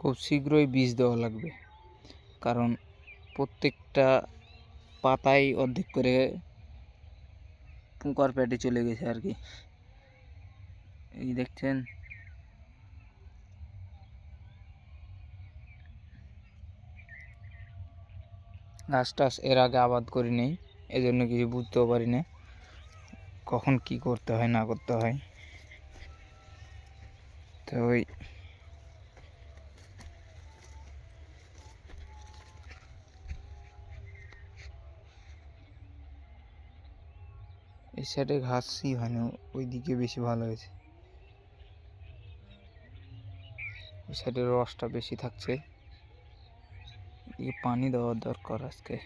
খুব শীঘ্রই বীজ দেওয়া লাগবে। কারণ প্রত্যেকটা পাতায় অর্ধেক করে পুঙ্কার পেটে চলে গেছে আর কি। এই দেখছেন? গাছ টাছ এর আগে আবাদ করি নেই, এজন্য কিছু বুঝতেও পারি না। কখন কি করতে হয়, না করতে হয়। তো ওই এই সাইডে ঘাসই হয় না ওই দিকে বেশি ভালো হয়েছে। ওই সাইডে রসটা বেশি থাকছে। এদিকে পানি দেওয়ার দরকার আজকে।